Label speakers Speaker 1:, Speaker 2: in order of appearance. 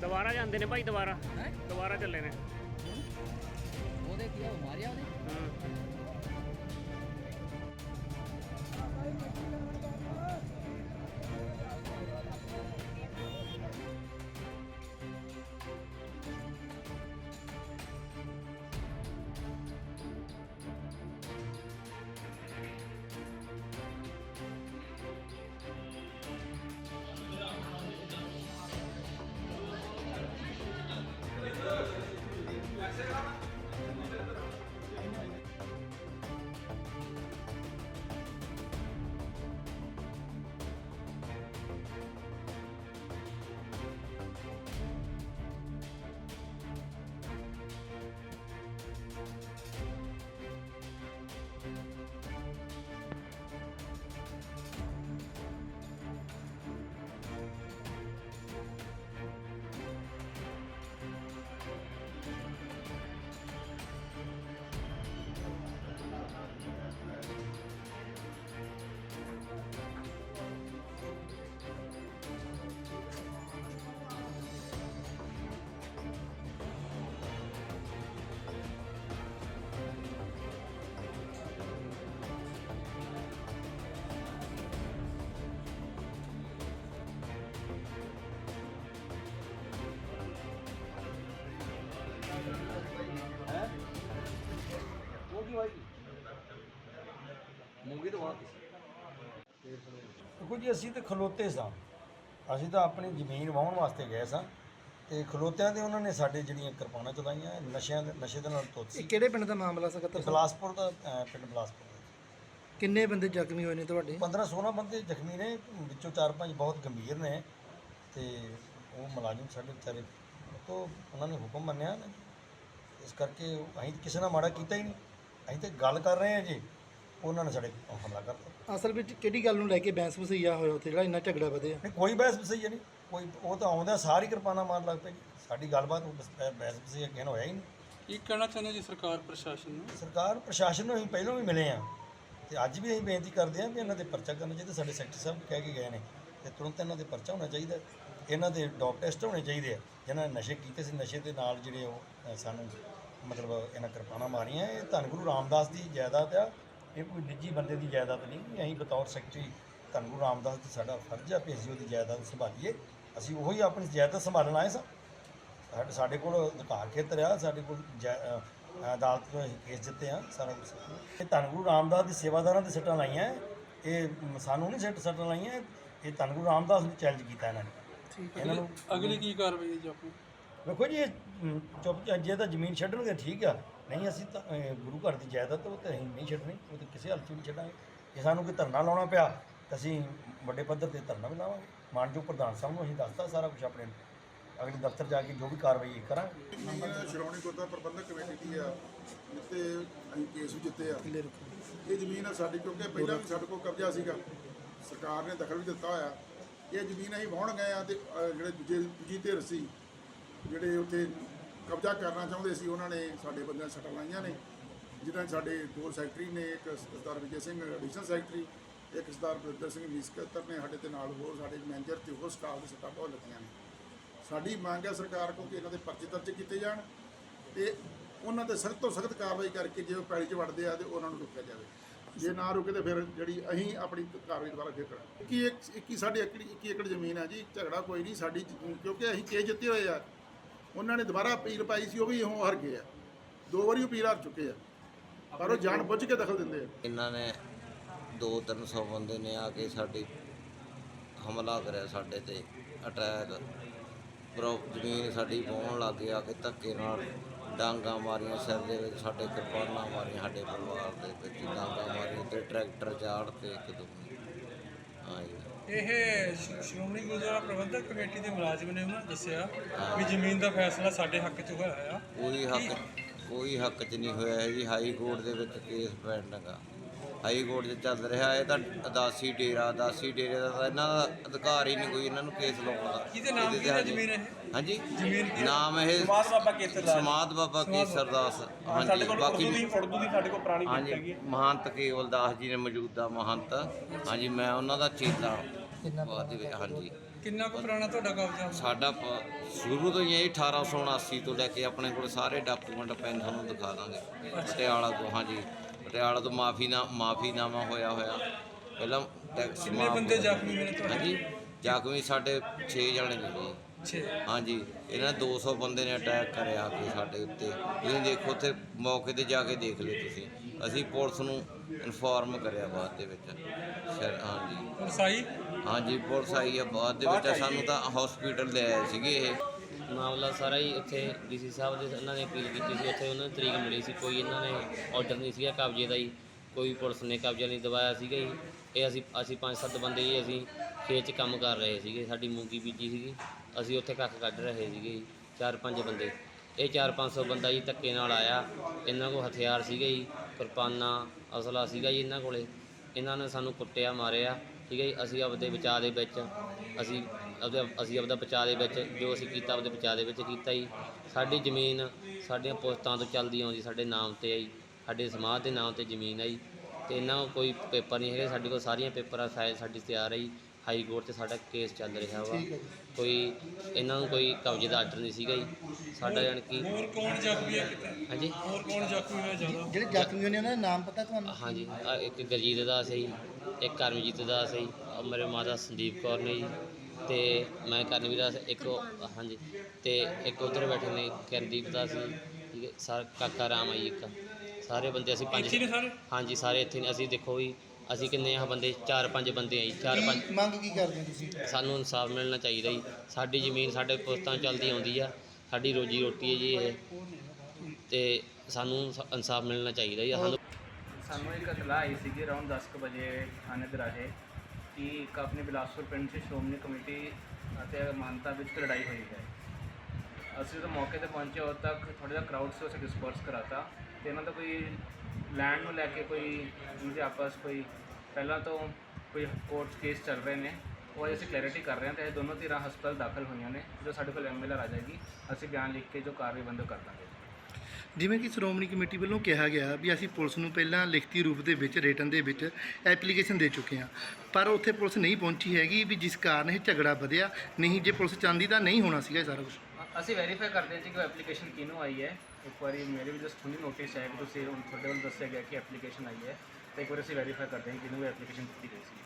Speaker 1: ਦੁਬਾਰਾ ਜਾਂਦੇ ਨੇ ਭਾਈ ਦੁਬਾਰਾ।
Speaker 2: ਹੈ?
Speaker 1: ਦੁਬਾਰਾ ਚੱਲੇ ਨੇ।
Speaker 2: ਉਹਦੇ ਕੀ ਆ ਮਾਰਿਆ ਉਹਨੇ?
Speaker 1: ਹੂੰ।
Speaker 3: ਦੇਖੋ ਜੀ ਅਸੀਂ ਤੇ ਖਲੋਤੇ ਸਾਂ। ਅਸੀਂ ਤਾਂ ਆਪਣੀ ਜ਼ਮੀਨ ਵਾਹਣ ਵਾਸਤੇ ਗਏ ਸਾਂ ਤੇ ਖਲੋਤਿਆਂ ਦੇ ਉਹਨਾਂ ਨੇ ਸਾਡੇ ਜਿਹੜੀਆਂ ਕਿਰਪਾਨਾਂ ਚਲਾਈਆਂ ਨਸ਼ਿਆਂ ਦੇ ਨਸ਼ੇ ਦੇ ਨਾਲ ਤੁੱਤ
Speaker 4: ਇਹ ਕਿਹੜੇ ਪਿੰਡ ਦਾ ਮਾਮਲਾ ਸਕੱਤਰ? ਸਾਹਿਬ
Speaker 3: ਬਲਾਸਪੁਰ ਦਾ ਅਹ, ਪਿੰਡ ਬਲਾਸਪੁਰ ਦਾ।
Speaker 4: ਕਿੰਨੇ ਬੰਦੇ ਜ਼ਖਮੀ ਹੋਏ ਨੇ ਤੁਹਾਡੇ?
Speaker 3: 15 16 ਬੰਦੇ ਜ਼ਖਮੀ ਨੇ ਵਿੱਚੋਂ ਚਾਰ ਪੰਜ ਬਹੁਤ ਗੰਭੀਰ ਨੇ ਤੇ ਉਹ ਮੁਲਾਜ਼ਮ ਸਾਡੇ ਵਿਚਾਰੇ ਤੋਂ ਉਹਨਾਂ ਨੇ ਹੁਕਮ ਮੰਨਿਆ ਨਾ। ਇਸ ਕਰਕੇ ਅਸੀਂ ਕਿਸੇ ਨਾਲ ਮਾੜਾ ਕੀਤਾ ਹੀ ਨਹੀਂ। ਅਸੀਂ ਤਾਂ ਗੱਲ ਕਰ ਰਹੇ ਹਾਂ ਜੀ। ਉਹਨਾਂ ਨੇ ਸਾਡੇ ਹਮਲਾ ਕਰਤਾ
Speaker 4: ਅਸਲ ਵਿੱਚ ਕਿਹੜੀ ਗੱਲ ਨੂੰ ਲੈ ਕੇ ਬੈਂਸ ਵਸਈਆ ਹੋਇਆ ਉੱਥੇ ਜਿਹੜਾ ਇੰਨਾ ਝਗੜਾ ਵਧਿਆ?
Speaker 3: ਨਹੀਂ ਕੋਈ ਬਹਿਸ ਵਸਈ ਨਹੀਂ। ਕੋਈ ਉਹ ਤਾਂ ਆਉਂਦਾ ਸਾਰੀ ਕਿਰਪਾਨਾਂ ਮਾਰ ਲੱਗ ਪਏ। ਜੀ ਸਾਡੀ ਗੱਲਬਾਤ ਉਹ ਬਸ ਬਹਿ- ਬਹਿਸ ਹੋਇਆ ਹੀ ਨਹੀਂ।
Speaker 5: ਕੀ ਕਹਿਣਾ ਚਾਹੁੰਦੇ ਜੀ ਸਰਕਾਰ ਪ੍ਰਸ਼ਾਸਨ ਨੂੰ?
Speaker 3: ਸਰਕਾਰ ਪ੍ਰਸ਼ਾਸਨ ਨੂੰ ਅਸੀਂ ਪਹਿਲਾਂ ਵੀ ਮਿਲੇ ਆ ਤੇ ਅੱਜ ਵੀ ਅਸੀਂ ਬੇਨਤੀ ਕਰਦੇ ਹਾਂ ਵੀ ਇਹਨਾਂ ਦੇ ਪਰਚਾ ਕਰਨਾ ਚਾਹੀਦਾ। ਸਾਡੇ ਸੈਕਟਰੀ ਸਾਹਿਬ ਕਹਿ ਕੇ ਗਏ ਨੇ ਤੇ ਤੁਰੰਤ ਇਹਨਾਂ ਦੇ ਪਰਚਾ ਹੋਣਾ ਚਾਹੀਦਾ ਇਹਨਾਂ ਦੇ ਡੋਪ ਟੈਸਟ ਹੋਣੇ ਚਾਹੀਦੇ ਆ। ਜਿਨ੍ਹਾਂ ਨੇ ਨਸ਼ੇ ਕੀਤੇ ਸੀ ਨਸ਼ੇ ਦੇ ਨਾਲ ਜਿਹੜੇ ਉਹ ਅ, ਸਾਨੂੰ ਮਤਲਬ ਇਹਨਾਂ ਕਿਰਪਾਨਾਂ ਮਾਰੀਆਂ। ਇਹ ਧੰਨ ਗੁਰੂ ਰਾਮਦਾਸ ਦੀ ਜਾਇਦਾਦ ਆ। ਇਹ ਕੋਈ ਨਿੱਜੀ ਬੰਦੇ ਦੀ ਜਾਇਦਾਦ ਨਹੀਂ ਅਸੀਂ ਬਤੌਰ ਸੈਕਟਰੀ ਧੰਨ ਗੁਰੂ ਰਾਮਦਾਸ ਦੀ ਸਾਡਾ ਫਰਜ਼ ਆ ਵੀ ਅਸੀਂ ਉਹਦੀ ਜਾਇਦਾਦ ਸੰਭਾਲੀਏ। ਅਸੀਂ ਉਹੀ ਆਪਣੀ ਜਾਇਦਾਦ ਸੰਭਾਲਣ ਆਏ ਸਾਂ। ਸਾਡੇ ਸਾਡੇ ਕੋਲ ਅਧਿਕਾਰ ਖੇਤਰ ਆ ਸਾਡੇ ਕੋਲ ਜੈ- ਅਦਾਲਤ ਤੋਂ ਕੇਸ ਜਿੱਤੇ ਆ ਸਾਰਾ ਕੁਝ ਇਹ ਧੰਨ ਗੁਰੂ ਰਾਮਦਾਸ ਦੇ ਸੇਵਾਦਾਰਾਂ ਦੇ ਸੱਟਾਂ ਲਾਈਆਂ ਇਹ ਸਾਨੂੰ ਨਹੀਂ ਸੱਟ ਸੱਟਾਂ ਲਾਈਆਂ ਇਹ ਧੰਨ ਗੁਰੂ ਰਾਮਦਾਸ ਨੂੰ ਚੈਲੰਜ ਕੀਤਾ ਇਹਨਾਂ ਨੇ। ਇਹਨਾਂ ਨੂੰ
Speaker 5: ਅਗਲੀ ਕੀ ਕਾਰਵਾਈ ਹੈ ਜੀ ਆਪਣੀ?
Speaker 3: ਵੇਖੋ ਜੀ ਚੁੱਪ ਜੇ ਤਾਂ ਜ਼ਮੀਨ ਛੱਡਣਗੇ ਠੀਕ ਆ। ਨਹੀਂ ਅਸੀਂ ਤਾਂ ਗੁਰੂ ਘਰ ਦੀ ਜਾਇਦਾਦ ਉਹ ਤਾਂ ਅਸੀਂ ਨਹੀਂ ਛੱਡਣੀ ਉਹ ਤਾਂ ਕਿਸੇ ਹਾਲਤ 'ਚ ਨਹੀਂ ਛੱਡਾਂਗੇ। ਜੇ ਸਾਨੂੰ ਕੋਈ ਧਰਨਾ ਲਾਉਣਾ ਪਿਆ ਤਾਂ ਅਸੀਂ ਵੱਡੇ ਪੱਧਰ ਤੇ ਧਰਨਾ ਵੀ ਲਾਵਾਂਗੇ। ਮਾਨਯੋਗ ਪ੍ਰਧਾਨ ਸਾਹਿਬ ਨੂੰ ਅਸੀਂ ਦੱਸਤਾ ਸਾਰਾ ਕੁਝ ਆਪਣੇ ਅਗਲੇ ਦਫ਼ਤਰ ਜਾ ਕੇ ਜੋ ਵੀ ਕਾਰਵਾਈ ਕਰਾਂਗੇ।
Speaker 6: ਜ਼ਮੀਨ ਸ਼੍ਰੋਮਣੀ ਗੁਰਦੁਆਰਾ ਪ੍ਰਬੰਧਕ ਕਮੇਟੀ ਦੀ ਆ ਜਿੱਤੇ ਅਸੀਂ ਕੇਸ ਵੀ ਜਿੱਤੇ ਆ? ਇਹ ਜ਼ਮੀਨ ਆ ਸਾਡੀ ਕਿਉਂਕਿ ਪਹਿਲਾਂ ਵੀ ਸਾਡੇ ਕੋਲ ਕਬਜ਼ਾ ਸੀਗਾ। ਸਰਕਾਰ ਨੇ ਦਖਲ ਵੀ ਦਿੱਤਾ ਹੋਇਆ। ਇਹ ਜ਼ਮੀਨ ਅਸੀਂ ਵਾਹੁਣ ਗਏ ਆ ਤੇ ਜਿਹੜੇ ਦੂਜੇ ਦੂਜੀ ਧਿਰ ਸੀ ਜਿਹੜੇ ਉੱਥੇ ਕਬਜ਼ਾ ਕਰਨਾ ਚਾਹੁੰਦੇ ਸੀ, ਉਹਨਾਂ ਨੇ ਸਾਡੇ ਬੰਦਿਆਂ ਸੱਟਾਂ ਲਾਈਆਂ ਨੇ। ਜਿਨ੍ਹਾਂ 'ਚ ਸਾਡੇ ਦੋ ਸੈਕਟਰੀ ਨੇ, ਇੱਕ ਸਰਦਾਰ ਵਿਜੇ ਸਿੰਘ, ਐਡੀਸ਼ਨਲ ਸੈਕਟਰੀ, ਇੱਕ ਸਰਦਾਰ ਬਰਿੰਦਰ ਸਿੰਘ ਵਿਸਕਤਰ ਨੇ ਸਾਡੇ ਤੇ ਨਾਲ ਹੋਰ ਸਾਡੇ ਮੈਨੇਜਰ ਤੇ ਹੋਰ ਸਟਾਫ ਦੇ ਸੱਟਾਂ ਬਹੁਤ ਲੱਗੀਆਂ ਨੇ। ਸਾਡੀ ਮੰਗ ਹੈ ਸਰਕਾਰ ਕੋਲ ਕਿ ਇਹਨਾਂ ਦੇ ਪਰਚੇ ਦਰਜ ਕੀਤੇ ਜਾਣ ਤੇ ਉਹਨਾਂ ਤੇ ਸਖਤ ਤੋਂ ਸਖਤ ਕਾਰਵਾਈ ਕਰਕੇ ਜੇ ਉਹ ਪੈਲੀ 'ਚ ਵੜਦੇ ਆ ਤੇ ਉਹਨਾਂ ਨੂੰ ਰੋਕਿਆ ਜਾਵੇ। ਜੇ ਨਾ ਰੁਕੇ ਤੇ ਫਿਰ ਜਿਹੜੀ ਅਸੀਂ ਆਪਣੀ ਕਾਰਵਾਈ ਦੁਬਾਰਾ ਫਿਰ ਕਰਾਂਗੇ। ਕਿ ਇੱਕ 21 ਸਾਡੇ ਏਕੜ 21 ਏਕੜ ਜ਼ਮੀਨ ਹੈ ਜੀ, ਝਗੜਾ ਕੋਈ ਨਹੀਂ ਸਾਡੀ, ਕਿਉਂਕਿ ਅਸੀਂ ਕੇਸ ਜਿੱਤੇ ਹੋਏ ਆ। ਉਹਨਾਂ ਨੇ ਦੁਬਾਰਾ ਅਪੀਲ ਪਾਈ ਸੀ, ਉਹ ਵੀ ਉਹ ਹਾਰ ਗਏ ਆ। ਦੋ ਵਾਰੀ ਅਪੀਲ ਹਾਰ ਚੁੱਕੇ ਆ। ਪਰ ਉਹ ਜਾਣ ਬੁੱਝ ਕੇ ਦਖਲ ਦਿੰਦੇ ਆ।
Speaker 7: ਇਹਨਾਂ ਨੇ 2-300 ਬੰਦੇ ਨੇ ਆ ਕੇ ਸਾਡੀ ਹਮਲਾ ਕਰਿਆ ਸਾਡੇ ਤੇ, ਅਟੈਕ। ਪ੍ਰੋ ਜ਼ਮੀਨ ਸਾਡੀ ਪਾਉਣ ਲੱਗ ਗਿਆ ਕਿ ਧੱਕੇ ਨਾਲ ਡਾਂਗਾ ਮਾਰੀਆਂ ਸਿਰ ਦੇ ਵਿੱਚ, ਸਾਡੇ ਕਿਰਪਾਨਾਂ ਮਾਰੀਆਂ ਸਾਡੇ ਪਰਿਵਾਰ ਦੇ ਵਿੱਚ, ਡਾਂਗਾ ਮਾਰੀਆਂ ਤੇ ਟਰੈਕਟਰ ਚਾੜ ਤੇ ਇੱਕ ਦੋ। ਹਾਂਜੀ
Speaker 5: ਇਹ ਸ਼੍ਰੋਮਣੀ ਗੁਰਦੁਆਰਾ ਪ੍ਰਬੰਧਕ ਕਮੇਟੀ ਦੇ ਮੁਲਾਜ਼ਮ ਨੇ ਉਹਨਾਂ ਦੱਸਿਆ ਵੀ ਜ਼ਮੀਨ ਦਾ ਫੈਸਲਾ ਸਾਡੇ ਹੱਕ 'ਚ ਹੋਇਆ ਆ।
Speaker 7: ਕੋਈ ਹੱਕ ਕੋਈ ਹੱਕ 'ਚ ਨਹੀਂ ਹੋਇਆ ਹੈ ਜੀ ਹਾਈ ਕੋਰਟ ਦੇ ਵਿੱਚ ਕੇਸ ਪੈਂਡਿੰਗ ਹਾਈ ਕੋਰਟ 'ਚ ਚੱਲ ਰਿਹਾ ਇਹ ਤਾਂ ਅਦਾਸੀ ਡੇਰਾ ਅਦਾਸੀ ਡੇਰੇ ਦਾ ਤਾਂ ਇਹਨਾਂ ਦਾ ਅਧਿਕਾਰ ਹੀ ਨਹੀਂ ਕੋਈ ਇਹਨਾਂ ਨੂੰ ਕੇਸ ਲਾਉਣ ਦਾ।
Speaker 5: ਕਿਹਦੇ ਨਾਮ
Speaker 7: ਤੇ
Speaker 5: ਜ਼ਮੀਨ ਇਹ?
Speaker 7: ਹਾਂਜੀ?
Speaker 5: ਜ਼ਮੀਨ ਕੀ
Speaker 7: ਨਾਮ ਇਹ
Speaker 8: ਸਮਾਧ ਬਾਬਾ ਕੇਸਰ ਦਾਸ।
Speaker 7: ਸਮਾਧ ਬਾਬਾ ਕੇਸਰ ਦਾਸ।
Speaker 8: ਸਾਡੇ
Speaker 7: ਹਾਂਜੀ
Speaker 8: ਕੋਲ
Speaker 7: ਬਾਕੀ
Speaker 8: ਉਰਦੂ ਦੀ ਉਰਦੂ ਦੀ ਸਾਡੇ ਕੋਲ ਪੁਰਾਣੀ ਕਿਤਾਬ ਹੈਗੀ
Speaker 7: ਮਹੰਤ ਕੇਵਲ ਦਾਸ ਜੀ ਨੇ ਮੌਜੂਦਾ ਮਹੰਤ। ਹਾਂਜੀ ਮੈਂ ਉਹਨਾਂ ਦਾ ਚੇਲਾ। ਬਾਅਦ ਦੇ ਵਿੱਚ ਹਾਂਜੀ।
Speaker 5: ਕਿੰਨਾ ਕੁ ਪੁਰਾਣਾ ਤੁਹਾਡਾ ਕਬਜ਼ਾ?
Speaker 7: ਸਾਡਾ ਪ- ਸ਼ੁਰੂ ਤੋਂ ਹੀ ਹੈ ਜੀ 1879 ਤੋਂ ਲੈ ਕੇ ਆਪਣੇ ਕੋਲ ਸਾਰੇ ਡਾਕੂਮੈਂਟ ਪੈਨ ਤੁਹਾਨੂੰ ਦਿਖਾ ਦਾਂਗੇ। ਪਟਿਆਲਾ ਤੋਂ ਹਾਂਜੀ। ਪਟਿਆਲਾ ਤੋਂ ਮਾਫੀ ਨਾ ਮਾਫੀਨਾਮਾ ਹੋਇਆ ਹੋਇਆ। ਪਹਿਲਾਂ ਟੈਕਸ
Speaker 5: ਕਿੰਨੇ
Speaker 7: ਮਾਫ਼
Speaker 5: ਬੰਦੇ। ਜ਼ਖਮੀ ਹੋਏ ਤੁਹਾਡੇ?
Speaker 7: ਹਾਂਜੀ ਜ਼ਖਮੀ ਸਾਡੇ 6 ਜਣੇ ਨੇ ਜੀ।
Speaker 5: 6
Speaker 7: ਹਾਂਜੀ ਇਹਨਾਂ 200 ਬੰਦੇ ਨੇ ਅਟੈਕ ਕਰਿਆ ਆ ਕੇ ਸਾਡੇ ਉੱਤੇ। ਤੁਸੀਂ ਦੇਖੋ ਉੱਥੇ ਮੌਕੇ ਤੇ ਜਾ ਕੇ ਦੇਖ ਲਿਓ ਤੁਸੀਂ। ਅਸੀਂ ਪੁਲਿਸ ਨੂੰ ਇਨਫੋਰਮ ਕਰਿਆ ਬਾਅਦ ਦੇ ਵਿੱਚ। ਸਰ ਹਾਂਜੀ।
Speaker 5: ਸਾਈ
Speaker 7: ਹਾਂਜੀ ਪੁਲਿਸ ਆਈ ਆ ਬਾਅਦ ਦੇ ਵਿੱਚ। ਸਾਨੂੰ ਤਾਂ ਹਸਪੀਟਲ ਲੈ ਆਏ ਸੀਗੇ ਇਹ।
Speaker 9: ਮਾਮਲਾ ਸਾਰਾ ਹੀ ਉੱਥੇ ਡੀਸੀ ਸਾਹਿਬ ਦੇ ਉਹਨਾਂ ਨੇ ਅਪੀਲ ਕੀਤੀ ਸੀ। ਉੱਥੇ ਉਹਨਾਂ ਨੂੰ ਤਰੀਕ ਮਿਲੀ ਸੀ। ਕੋਈ ਇਹਨਾਂ ਨੇ ਆਰਡਰ ਨਹੀਂ ਸੀਗਾ ਕਬਜ਼ੇ ਦਾ ਹੀ। ਕੋਈ ਪੁਲਿਸ ਨੇ ਕਬਜ਼ਾ ਨਹੀਂ ਦਵਾਇਆ ਸੀਗਾ ਜੀ। ਇਹ ਅਸੀਂ ਅਸੀਂ ਪੰਜ ਸੱਤ ਬੰਦੇ ਜੀ ਅਸੀਂ ਖੇਤ 'ਚ ਕੰਮ ਕਰ ਰਹੇ ਸੀਗੇ। ਸਾਡੀ ਮੂੰਗੀ ਬੀਜੀ ਸੀਗੀ। ਅਸੀਂ ਉੱਥੇ ਕੱਖ ਕੱਢ ਰਹੇ ਸੀਗੇ ਜੀ, ਚਾਰ ਪੰਜ ਬੰਦੇ। ਇਹ 4-500 ਬੰਦਾ ਜੀ ਧੱਕੇ ਨਾਲ ਆਇਆ। ਇਹਨਾਂ ਕੋਲ ਹਥਿਆਰ ਸੀਗੇ ਜੀ ਕਿਰਪਾਨਾਂ ਅਸਲਾ ਸੀਗਾ ਜੀ ਇਹਨਾਂ ਕੋਲੇ। ਇਹਨਾਂ ਨੇ ਸਾਨੂੰ ਕੁੱਟਿਆ, ਮਾਰਿਆ, ਠੀਕ ਹੈ ਜੀ। ਅਸੀਂ ਆਪਦੇ ਬਚਾਅ ਦੇ ਵਿੱਚ, ਅਸੀਂ ਆਪਦੇ ਅਸੀਂ ਆਪਦਾ ਬਚਾਅ ਦੇ ਵਿੱਚ, ਜੋ ਅਸੀਂ ਕੀਤਾ ਆਪਦੇ ਬਚਾਅ ਦੇ ਵਿੱਚ ਕੀਤਾ ਜੀ। ਸਾਡੀ ਜ਼ਮੀਨ ਸਾਡੀਆਂ ਪੁਸਤਾਂ ਤੋਂ ਚੱਲਦੀ ਆਉਂਦੀ ਸਾਡੇ ਨਾਮ ਤੇ ਹੈ ਜੀ ਸਾਡੇ ਸਮਾਜ ਦੇ ਨਾਮ ਤੇ ਜ਼ਮੀਨ ਹੈ ਜੀ ਤੇ ਇਹਨਾਂ ਕੋਲ ਕੋਈ ਪੇਪਰ ਨਹੀਂ ਹੈਗੇ। ਸਾਡੇ ਕੋਲ ਸਾਰੀਆਂ ਪੇਪਰਾਂ ਫਾਈਲ ਸਾਡੀ ਤਿਆਰ ਹੈ ਜੀ। ਹਾਈ ਕੋਰਟ 'ਚ ਸਾਡਾ ਕੇਸ ਚੱਲ ਰਿਹਾ ਵਾ। ਕੋਈ ਇਹਨਾਂ ਨੂੰ ਕੋਈ ਕਬਜ਼ੇ ਦਾ ਆਰਡਰ ਨਹੀਂ ਸੀਗਾ ਜੀ। ਸਾਡਾ ਜਾਣੀ ਕਿ
Speaker 5: ਹੋਰ ਕੌਣ ਜ਼ਖਮੀ ਹੈ ਕਿਤੇ?
Speaker 9: ਹਾਂਜੀ।
Speaker 5: ਹੋਰ ਕੌਣ ਜ਼ਖਮੀ ਹੋਇਆ ਜ਼ਿਆਦਾ?
Speaker 4: ਜਿਹੜੇ ਜ਼ਖਮੀ ਨੇ ਉਹਨਾਂ ਦਾ ਨਾਮ ਪਤਾ ਤੁਹਾਨੂੰ?
Speaker 9: ਹਾਂਜੀ। ਆਹ ਇੱਕ ਗਰਜੀਤ ਦਾਸ ਹੈ ਜੀ ਇੱਕ ਕਰਮਜੀਤ ਦਾਸ ਹੈ ਜੀ ਆਹ ਮੇਰੇ ਮਾਤਾ ਸੰਦੀਪ ਕੌਰ ਨੇ ਜੀ। ਤੇ ਮੈਂ ਕਰਨਵੀਰ ਦਾਸ ਇੱਕ ਉਹ- ਹਾਂਜੀ। ਤੇ ਇੱਕ ਉਧਰ ਬੈਠੇ ਨੇ ਕਰਨਦੀਪ ਦਾਸ ਜੀ ਠੀਕ ਹੈ। ਸਰ ਕਾਕਾ ਰਾਮ ਹੈ ਜੀ ਇੱਕ। ਸਾਰੇ ਬੰਦੇ ਅਸੀਂ ਪੰਜ
Speaker 5: ਇੱਥੇ ਨੇ ਸਾਰੇ?
Speaker 9: ਹਾਂਜੀ ਸਾਰੇ ਇੱਥੇ ਨੇ। ਅਸੀਂ ਦੇਖੋ ਵੀ ਅਸੀਂ ਕਿੰਨੇ ਆ ਬੰਦੇ? ਚਾਰ ਪੰਜ ਬੰਦੇ ਆ ਜੀ ਚਾਰ ਪੰਜ।
Speaker 4: ਕੀ ਮੰਗ ਕੀ ਕਰਦੇ ਹੋ ਤੁਸੀਂ?
Speaker 9: ਸਾਨੂੰ ਇਨਸਾਫ ਮਿਲਣਾ ਚਾਹੀਦਾ ਜੀ। ਸਾਡੀ ਜ਼ਮੀਨ ਸਾਡੇ ਪੁਸਤਾਂ ਚੱਲਦੀ ਆਉਂਦੀ ਆ। ਸਾਡੀ ਰੋਜੀ ਰੋਟੀ ਹੈ ਜੀ ਇਹ। ਤੇ ਸਾਨੂੰ ਇਨਸਾਫ ਮਿਲਣਾ ਚਾਹੀਦਾ ਜੀ। ਸਾਨੂੰ
Speaker 10: ਸਾਨੂੰ ਇੱਕ ਇਤਲਾਹ ਆਈ ਸੀਗੀ ਅਰਾਊਂਡ 10 ਕੁ ਵਜੇ ਥਾਣੇ ਦਰਾਹੇ ਕਿ ਇੱਕ ਆਪਣੇ ਬਿਲਾਸਪੁਰ ਪਿੰਡ 'ਚ ਸ਼੍ਰੋਮਣੀ ਕਮੇਟੀ ਅਤੇ ਮਾਨਤਾ ਵਿੱਚ ਲੜਾਈ ਹੋਈ ਹੈ। ਅਸੀਂ ਜਦੋਂ ਮੌਕੇ ਤੇ ਪਹੁੰਚੇ ਉਦੋਂ ਤੱਕ ਥੋੜ੍ਹਾ ਜਿਹਾ ਕਰਾਊਡ ਸੀ ਉਸੇ ਡਿਸਪਰਸ ਕਰਾਤਾ। ਤੇ ਇਹਨਾਂ ਦਾ ਕੋਈ ਲੈਂਡ ਨੂੰ ਲੈ ਕੇ ਕੋਈ ਇਹਨਾਂ ਦੇ ਆਪਸ ਕੋਈ ਪਹਿਲਾਂ ਤੋਂ ਕੋਈ ਕੋਰਟ ਕੇਸ ਚੱਲ ਰਹੇ ਨੇ ਉਹ ਅਸੀਂ ਕਲੈਰਿਟੀ ਕਰ ਰਹੇ ਹਾਂ ਤੇ ਇਹ ਦੋਨੋਂ ਧਿਰਾਂ ਹਸਪਤਾਲ ਦਾਖਲ ਹੋਈਆਂ ਨੇ ਜੋ ਸਾਡੇ ਕੋਲ ਐਮਐਲਆਰ ਆ ਜਾਏਗੀ ਅਸੀਂ ਬਿਆਨ ਲਿਖ ਕੇ ਜੋ ਕਾਰਵਾਈ ਬੰਦ ਕਰ ਦਾਂਗੇ।
Speaker 4: ਜਿਵੇਂ ਕਿ ਸ਼੍ਰੋਮਣੀ ਕਮੇਟੀ ਵੱਲੋਂ ਕਿਹਾ ਗਿਆ ਵੀ ਅਸੀਂ ਪੁਲਿਸ ਨੂੰ ਪਹਿਲਾਂ ਲਿਖਤੀ ਰੂਪ ਦੇ ਵਿੱਚ ਰਿਟਨ ਦੇ ਵਿੱਚ ਐਪਲੀਕੇਸ਼ਨ ਦੇ ਚੁੱਕੇ ਹਾਂ ਪਰ ਉੱਥੇ ਪੁਲਿਸ ਨਹੀਂ ਪਹੁੰਚੀ ਹੈਗੀ ਵੀ ਜਿਸ ਕਾਰਨ ਇਹ ਝਗੜਾ ਵਧਿਆ ਨਹੀਂ ਜੇ ਪੁਲਿਸ ਚਾਹੁੰਦੀ ਤਾਂ ਨਹੀਂ ਹੋਣਾ ਸੀਗਾ ਇਹ ਸਾਰਾ ਕੁਝ
Speaker 10: ਅਸੀਂ ਵੈਰੀਫਾਈ ਕਰਦੇ ਹਾਂ ਜੀ ਕਿ ਐਪਲੀਕੇਸ਼ਨ ਕਿਹਨੂੰ ਆਈ ਹੈ। ਇੱਕ ਵਾਰੀ ਮੇਰੇ ਵੀ ਜਸਟ ਹੁਣੀ ਨੋਟਿਸ ਆਇਆ ਕਿ ਤੁਸੀਂ ਹੁਣ ਤੁਹਾਡੇ ਵੱਲ ਦੱਸਿਆ ਗਿਆ ਕਿ ਐਪਲੀਕੇਸ਼ਨ ਆਈ ਹੈ, ਤਾਂ ਇੱਕ ਵਾਰ ਅਸੀਂ ਵੈਰੀਫਾਈ ਕਰਦੇ ਹਾਂ ਕਿ ਕਿਹਨੂੰ ਐਪਲੀਕੇਸ਼ਨ ਦਿੱਤੀ ਗਈ ਸੀ।